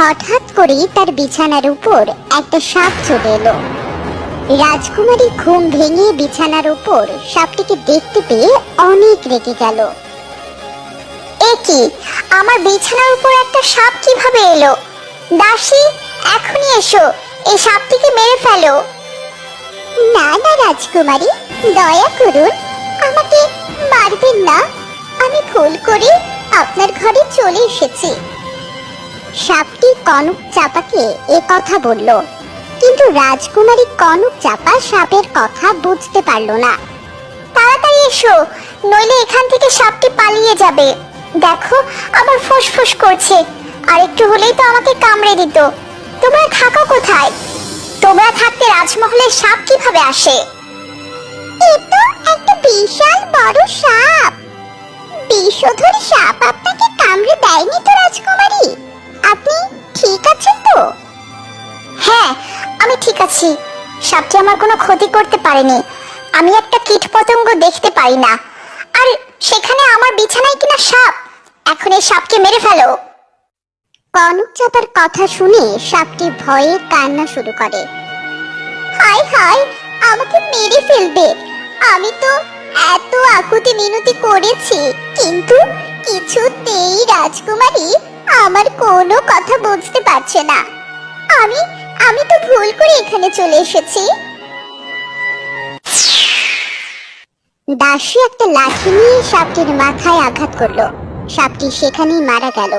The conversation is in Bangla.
হঠাৎ করেই তার বিছানার উপর একটা সাপ চলে এলো। রাজকুমারী ঘুম ভেঙে বিছানার উপর সাপটিকে দেখতে পেয়ে অনেক রেগে গেল। এ কি? আমার বিছানার উপর একটা সাপ কীভাবে এলো? দাসী, এখনই এসো, এই সাপটিকে মেরে ফেলো। না না, রাজকুমারী, দয়া করুন, আমাকে মারবেন না। আমি ভুল করে আপনার ঘরে চলে এসেছি। সাপটি কনক চাপাকে এ কথা বলল। কিন্তু রাজকুমারী কনক চাপা সাপের কথা বুঝতে পারল না। তাড়াতাড়ি এসো, নইলে এখান থেকে সাপটি পালিয়ে যাবে। দেখো আমার ফুসফুস করছে। আর একটু হলেই তো আমাকে কামড়ে দিত। তোমরা থাকো কোথায়? তোমরা থাকতে রাজমহলে সাপ কীভাবে আসে? এ তো একটা বিশাল বড় সাপ। বিষধর সাপ আপনাকে কামড়ে দেয়নি? আছি সাপটি আমার কোনো ক্ষতি করতে পারেনি। আমি একটা কীট পতঙ্গ দেখতে পাই না। আর সেখানে আমার বিছানায় কিনা সাপ। এখন এই সাপকে মেরে ফেলো। কনক চাপার কথা শুনে সাপটি ভয়ে কান্না শুরু করে। হায় হায়, আমাকে মেরে ফেলবে। আমি তো এত আকুতি মিনতি করেছি, কিন্তু কিছুতেই রাজকুমারী আমার কোনো কথা বুঝতে পারছে না। আমি আমি তো ভুল করে এখানে চলে এসেছি। দাসী একটা লাঠি নিয়ে সাপটির মাথায় আঘাত করল। সাপটি সেখানেই মারা গেল।